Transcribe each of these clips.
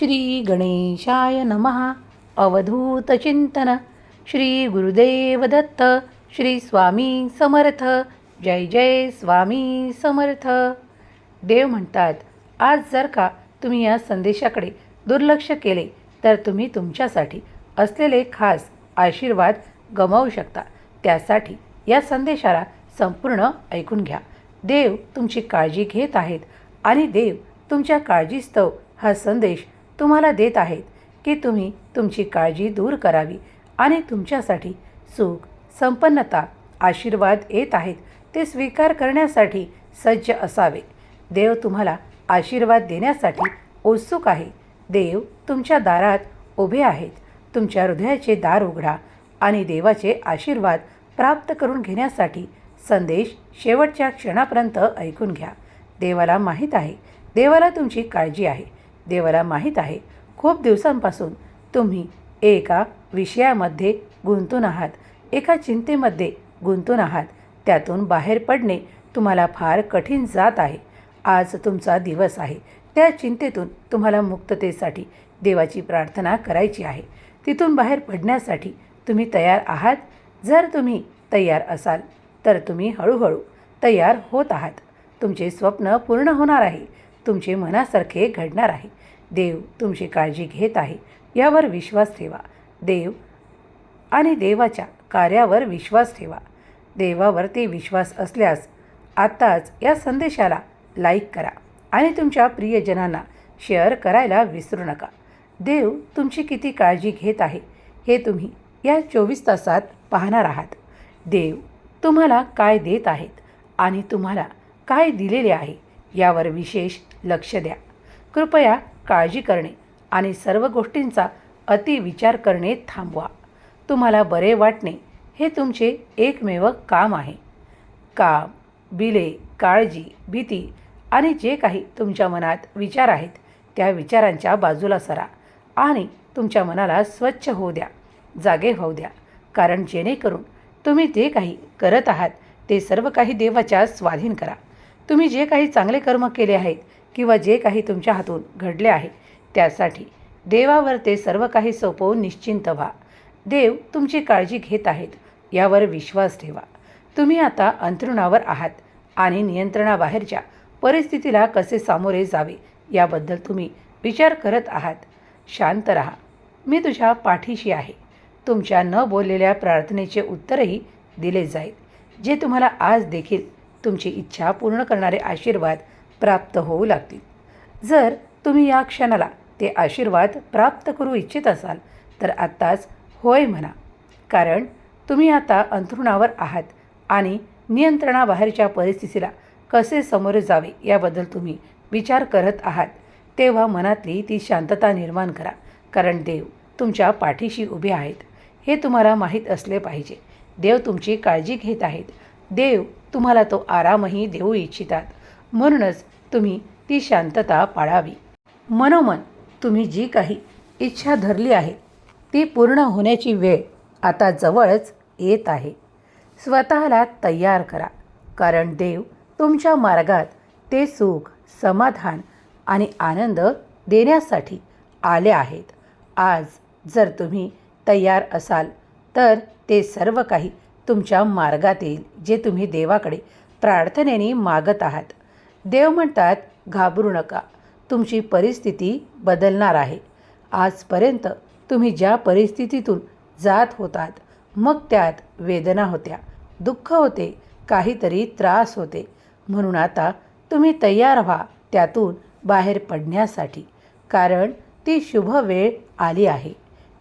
श्री गणेशाय नमः अवधूतचिंतन श्री गुरुदेव दत्त. श्री स्वामी समर्थ. जय जय स्वामी समर्थ. देव म्हणतात आज जर का तुम्ही या संदेशाकडे दुर्लक्ष केले तर तुम्ही तुमच्यासाठी असलेले खास आशीर्वाद गमावू शकता. त्यासाठी या संदेशाला संपूर्ण ऐकून घ्या. देव तुमची काळजी घेत आहेत आणि देव तुमच्या काळजीस्तव हा संदेश तुम्हाला देत आहेत की तुम्ही तुमची काळजी दूर करावी आणि तुमच्यासाठी सुख संपन्नता आशीर्वाद येत आहेत ते स्वीकार करण्यासाठी सज्ज असावे. देव तुम्हाला आशीर्वाद देण्यासाठी उत्सुक आहे. देव तुमच्या दारात उभे आहेत. तुमच्या हृदयाचे दार उघडा आणि देवाचे आशीर्वाद प्राप्त करून घेण्यासाठी संदेश शेवटच्या क्षणापर्यंत ऐकून घ्या. देवाला माहीत आहे. देवाला तुमची काळजी आहे. देवाला माहीत आहे. खूप दिवसांपासून तुम्ही एका विषयामध्ये गुंतून आहात. एका चिंतेमध्ये गुंतून आहात. त्यातून बाहेर पडणे तुम्हाला फार कठीण जात आहे. आज तुमचा दिवस आहे. त्या चिंतेतून तुम्हाला मुक्ततेसाठी देवाची प्रार्थना करायची आहे. तिथून बाहेर पडण्यासाठी तुम्ही तयार आहात. जर तुम्ही तयार असाल तर तुम्ही हळूहळू तयार होत आहात. तुमचे स्वप्न पूर्ण होणार आहे. तुमचे मनासारखे घडणार आहे. देव तुमची काळजी घेत आहे. यावर विश्वास ठेवा. देव आणि देवाच्या कार्यावर विश्वास ठेवा. देवावरती विश्वास असल्यास आत्ताच या संदेशाला लाईक करा आणि तुमच्या प्रियजनांना शेअर करायला विसरू नका. देव तुमची किती काळजी घेत आहे हे तुम्ही या चोवीस तासात पाहणार आहात. देव तुम्हाला काय देत आहेत आणि तुम्हाला काय दिलेले आहे यावर विशेष लक्ष द्या. कृपया काळजी करणे आणि सर्व गोष्टींचा अतिविचार करणे थांबवा. तुम्हाला बरे वाटणे हे तुमचे एकमेव काम आहे. काम बिले काळजी भीती आणि जे काही तुमच्या मनात विचार आहेत त्या विचारांच्या बाजूला सरा आणि तुमच्या मनाला स्वच्छ होऊ द्या जागे होऊ द्या. कारण जेणेकरून तुम्ही जे काही करत आहात ते सर्व काही देवाच्या स्वाधीन करा. तुम्ही जे काही चांगले कर्म केले आहेत किंवा जे काही तुमच्या हातून घडले आहे त्यासाठी देवावर ते सर्व काही सोपवून निश्चिंत व्हा. देव तुमची काळजी घेत आहेत यावर विश्वास ठेवा. तुम्ही आता अंथरुणावर आहात आणि नियंत्रणाबाहेरच्या परिस्थितीला कसे सामोरे जावे याबद्दल तुम्ही विचार करत आहात. शांत रहा. मी तुझ्या पाठीशी आहे. तुमच्या न बोललेल्या प्रार्थनेचे उत्तरही दिले जाईल जे तुम्हाला आज देखील तुमची इच्छा पूर्ण करणारे आशीर्वाद प्राप्त होऊ लागतील. जर तुम्ही या क्षणाला ते आशीर्वाद प्राप्त करू इच्छित असाल तर आत्ताच होय म्हणा. कारण तुम्ही आता अंथरुणावर आहात आणि नियंत्रणाबाहेरच्या परिस्थितीला कसे सामोरे जावे याबद्दल तुम्ही विचार करत आहात तेव्हा मनातली ती शांतता निर्माण करा. कारण देव तुमच्या पाठीशी उभे आहेत. हे तुम्हाला माहीत असले पाहिजे. देव तुमची काळजी घेत आहेत. देव तुम्हाला तो आरामही देऊ इच्छितात. म्हणूनच तुम्ही ती शांतता पाळावी. मनोमन तुम्ही जी काही इच्छा धरली आहे ती पूर्ण होण्याची वेळ आता जवळच येत आहे. स्वतःला तयार करा कारण देव तुमच्या मार्गात ते सुख समाधान आणि आनंद देण्यासाठी आले आहेत. आज जर तुम्ही तयार असाल तर ते सर्व काही तुमच्या मार्गात येईल जे तुम्ही देवाकडे प्रार्थनेने मागत आहात. देव म्हणतात घाबरू नका तुमची परिस्थिती बदलणार आहे. आजपर्यंत तुम्ही ज्या परिस्थितीतून जात होतात मग त्यात वेदना होत्या दुःख होते काहीतरी त्रास होते. म्हणून आता तुम्ही तयार व्हा त्यातून बाहेर पडण्यासाठी कारण ती शुभ वेळ आली आहे.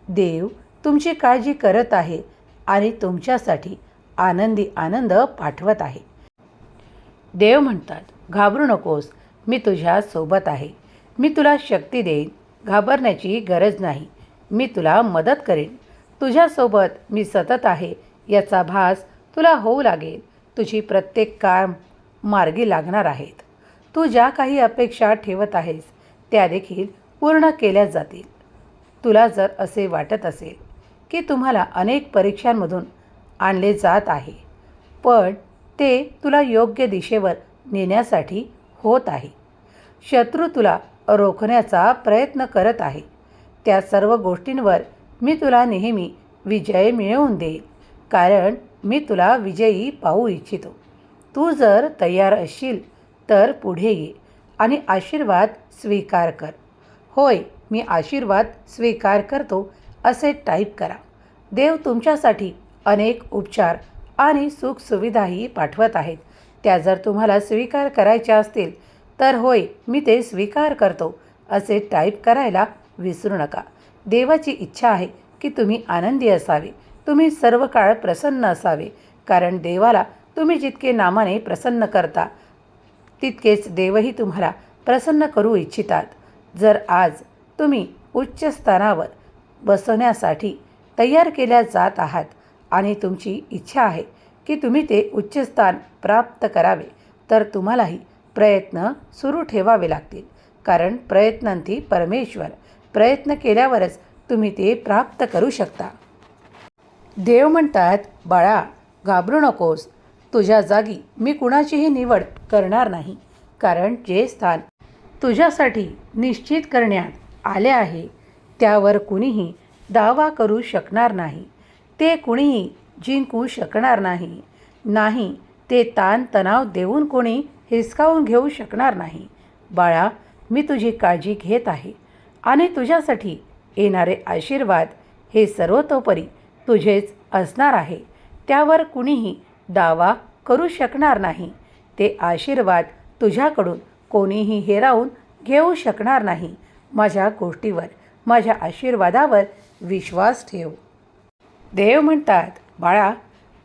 देव तुमची काळजी करत आहे आणि तुमच्यासाठी आनंदी आनंद पाठवत आहे. देव म्हणतात घाबरू नकोस मी तुझ्या सोबत आहे. मी तुला शक्ती देईन घाबरण्याची गरज नाही. मी तुला मदत करेन. तुझ्यासोबत मी सतत आहे याचा भास तुला होऊ लागेल. तुझी प्रत्येक काम मार्गी लागणार आहेत. तू ज्या काही अपेक्षा ठेवत आहेस त्या देखील पूर्ण केल्या जातील. तुला जर असे वाटत असेल की तुम्हाला अनेक परीक्षांमधून आणले जात आहे. पण ते तुला योग्य दिशेवर नेण्यासाठी होत आहे. शत्रू तुला रोखण्याचा प्रयत्न करत आहे. त्या सर्व गोष्टींवर मी तुला नेहमी विजय मिळवून देईल कारण मी तुला विजयी पाहू इच्छितो. तू जर तयार असशील तर पुढे ये आणि आशीर्वाद स्वीकार कर. होय मी आशीर्वाद स्वीकार करतो असे टाईप करा. देव तुमच्यासाठी अनेक उपचार आणि सुखसुविधाही पाठवत आहेत. त्या जर तुम्हाला स्वीकार करायच्या असतील तर होय मी ते स्वीकार करतो असे टाईप करायला विसरू नका. देवाची इच्छा आहे की तुम्ही आनंदी असावे. तुम्ही सर्व काळ प्रसन्न असावे. कारण देवाला तुम्ही जितके नामाने प्रसन्न करता तितकेच देवही तुम्हाला प्रसन्न करू इच्छितात. जर आज तुम्ही उच्च स्थानावर बसवण्यासाठी तयार केल्या जात आहात आणि तुमची इच्छा आहे की तुम्ही ते उच्च स्थान प्राप्त करावे तर तुम्हालाही प्रयत्न सुरू ठेवावे लागतील. कारण प्रयत्नांती परमेश्वर प्रयत्न केल्यावरच तुम्ही ते प्राप्त करू शकता. देव म्हणतात बाळा घाबरू नकोस. तुझ्या जागी मी कुणाचीही निवड करणार नाही. कारण जे स्थान तुझ्यासाठी निश्चित करण्यात आले आहे त्यावर कुणीही दावा करू शकणार नाही. ते कुणीही जिंकू शकणार नाही. नाही ते ताण तणाव देऊन कोणी हिसकावून घेऊ शकणार नाही. बाळा मी तुझी काळजी घेत आहे आणि तुझ्यासाठी येणारे आशीर्वाद हे सर्वतोपरी तुझेच असणार आहे. त्यावर कुणीही दावा करू शकणार नाही. ते आशीर्वाद तुझ्याकडून कोणीही हेरावून घेऊ शकणार नाही. माझ्या गोष्टीवर माझ्या आशीर्वादावर विश्वास ठेव. देव म्हणतात बाळा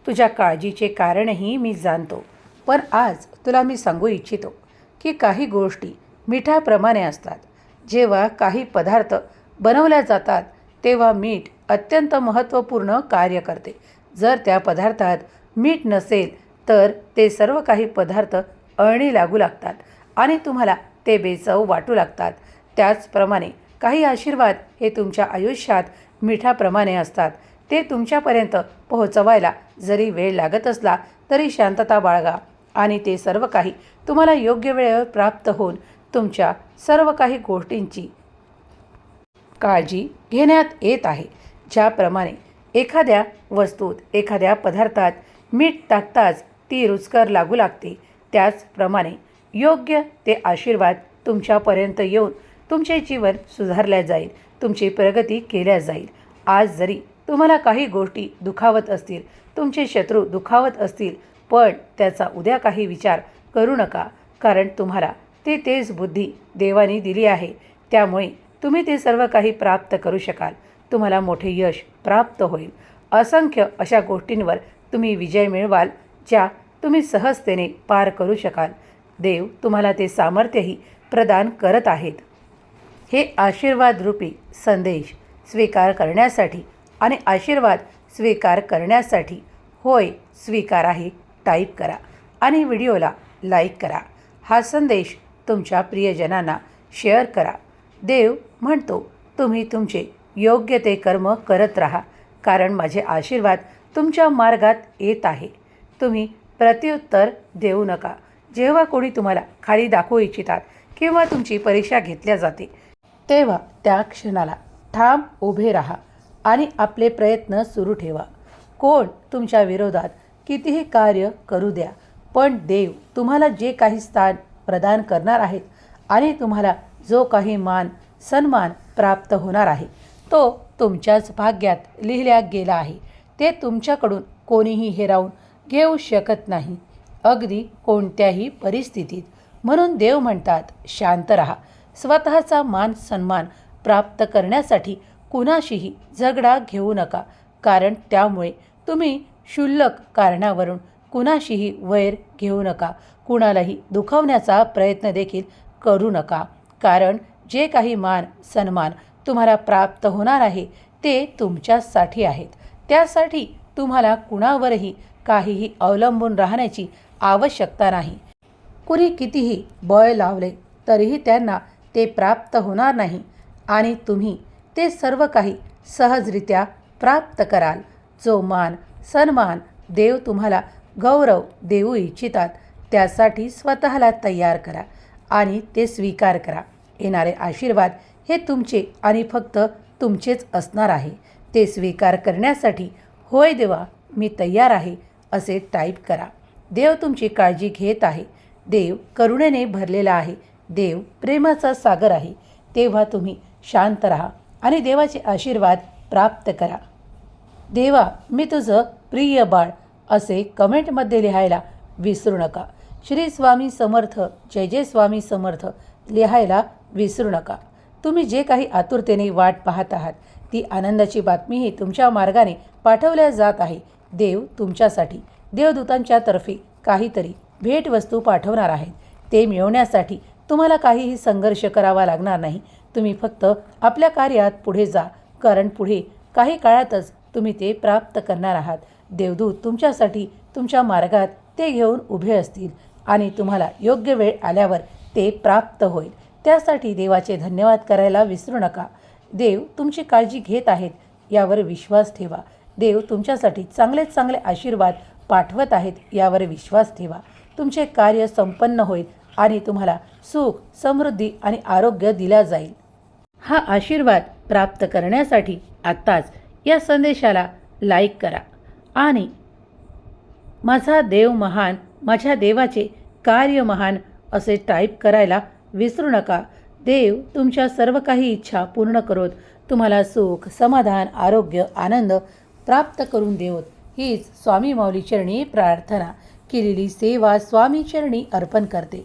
तुझ्या काळजीचे कारणही मी जाणतो. पण आज तुला मी सांगू इच्छितो की काही गोष्टी मिठाप्रमाणे असतात. जेव्हा काही पदार्थ बनवल्या जातात तेव्हा मीठ अत्यंत महत्त्वपूर्ण कार्य करते. जर त्या पदार्थात मीठ नसेल तर ते सर्व काही पदार्थ अळणी लागू लागतात आणि तुम्हाला ते बेचव वाटू लागतात. त्याचप्रमाणे काही आशीर्वाद हे तुमच्या आयुष्यात मिठाप्रमाणे असतात. ते तुमच्यापर्यंत पोहोचवायला जरी वेळ लागत असला तरी शांतता बाळगा आणि ते सर्व काही तुम्हाला योग्य वेळेवर प्राप्त होऊन तुमच्या सर्व काही गोष्टींची काळजी घेण्यात येत आहे. ज्याप्रमाणे एखाद्या वस्तूत एखाद्या पदार्थात मीठ टाकताच ती रुचकर लागू लागते त्याचप्रमाणे योग्य ते आशीर्वाद तुमच्यापर्यंत येऊन तुमचे जीवन सुधारल्या जाईल तुमची प्रगती केल्या जाईल. आज जरी तुम्हाला काही गोष्टी दुखावत असतील तुमचे शत्रू दुखावत असतील पण त्याचा उद्या काही विचार करू नका कारण तुम्हाला ते तेच बुद्धी देवाने दिली आहे. त्यामुळे तुम्ही ते सर्व काही प्राप्त करू शकाल. तुम्हाला मोठे यश प्राप्त होईल. असंख्य अशा गोष्टींवर तुम्ही विजय मिळवाल ज्या तुम्ही सहजतेने पार करू शकाल. देव तुम्हाला ते सामर्थ्यही प्रदान करत आहेत. हे आशीर्वादरूपी संदेश स्वीकार करण्यासाठी आणि आशीर्वाद स्वीकार करण्यासाठी होय स्वीकार आहे टाईप करा आणि व्हिडिओला लाईक करा. हा संदेश तुमच्या प्रियजनांना शेअर करा. देव म्हणतो तुम्ही तुमचे योग्य ते कर्म करत राहा कारण माझे आशीर्वाद तुमच्या मार्गात येत आहे. तुम्ही प्रत्युत्तर देऊ नका. जेव्हा कोणी तुम्हाला खाली दाखवू इच्छितात किंवा तुमची परीक्षा घेतल्या जाते तेव्हा त्या क्षणाला ठाम उभे राहा आणि आपले प्रयत्न सुरू ठेवा. कोण तुमच्या विरोधात कितीही कार्य करू द्या पण देव तुम्हाला जे काही स्थान प्रदान करणार आहेत आणि तुम्हाला जो काही मान सन्मान प्राप्त होणार आहे तो तुमच्याच भाग्यात लिहिल्या गेला आहे. ते तुमच्याकडून कोणीही हेरावून घेऊ शकत नाही. अगदी कोणत्याही परिस्थितीत. म्हणून देव म्हणतात शांत रहा. स्वतःचा मान सन्मान प्राप्त करण्यासाठी कुणाशीही झगडा घेऊ नका. कारण त्यामुळे तुम्ही क्षुल्लक कारणावरून कुणाशीही वैर घेऊ नका. कुणालाही दुखवण्याचा प्रयत्न देखील करू नका. कारण जे काही मान सन्मान तुम्हाला प्राप्त होणार आहे ते तुमच्यासाठी आहेत. त्यासाठी तुम्हाला कुणावरही काहीही अवलंबून राहण्याची आवश्यकता नाही. कुणी कितीही बळ लावले तरीही त्यांना ते प्राप्त होणार नाही. आणि तुम्ही ते सर्व काही सहजरित्या प्राप्त कराल. जो मान सन्मान देव तुम्हाला गौरव देऊ इच्छितात त्यासाठी स्वतःला तयार करा आणि ते स्वीकार करा. येणारे आशीर्वाद हे तुमचे आणि फक्त तुमचेच असणार आहे. ते स्वीकार करण्यासाठी होय देवा मी तयार आहे असे टाईप करा. देव तुमची काळजी घेत आहे. देव करुणेने भरलेला आहे. देव प्रेमाचा सागर आहे. तेव्हा तुम्ही शांत राहा आणि देवाचे आशीर्वाद प्राप्त करा. देवा मी तुझं प्रिय बाळ असे कमेंटमध्ये लिहायला विसरू नका. श्री स्वामी समर्थ जय जय स्वामी समर्थ लिहायला विसरू नका. तुम्ही जे काही आतुरतेने वाट पाहत आहात ती आनंदाची बातमीही तुमच्या मार्गाने पाठवल्या जात आहे. देव तुमच्यासाठी देवदूतांच्या तर्फे काहीतरी भेटवस्तू पाठवणार आहेत. ते मिळवण्यासाठी तुम्हाला काहीही संघर्ष करावा लागणार नाही. तुम्ही फक्त आपल्या कार्यात पुढे जा. कारण पुढे काही काळातच तुम्ही ते प्राप्त करणार आहात. देवदूत तुमच्यासाठी तुमच्या मार्गात ते घेऊन उभे असतील आणि तुम्हाला योग्य वेळ आल्यावर ते प्राप्त होईल. त्यासाठी देवाचे धन्यवाद करायला विसरू नका. देव तुमची काळजी घेत आहेत यावर विश्वास ठेवा. देव तुमच्यासाठी चांगलेच चांगले आशीर्वाद पाठवत आहेत यावर विश्वास ठेवा. तुमचे कार्य संपन्न होईल आणि तुम्हाला सुख समृद्धी आणि आरोग्य दिला जाईल. हा आशीर्वाद प्राप्त करण्यासाठी आत्ताच या संदेशाला लाईक करा. आणि माझा देव महान माझ्या देवाचे कार्य महान असे टाईप करायला विसरू नका. देव तुमच्या सर्व काही इच्छा पूर्ण करोत. तुम्हाला सुख समाधान आरोग्य आनंद प्राप्त करून देवत. हीच स्वामी माऊली चरणी प्रार्थना. केलेली सेवा स्वामी चरणी अर्पण करते.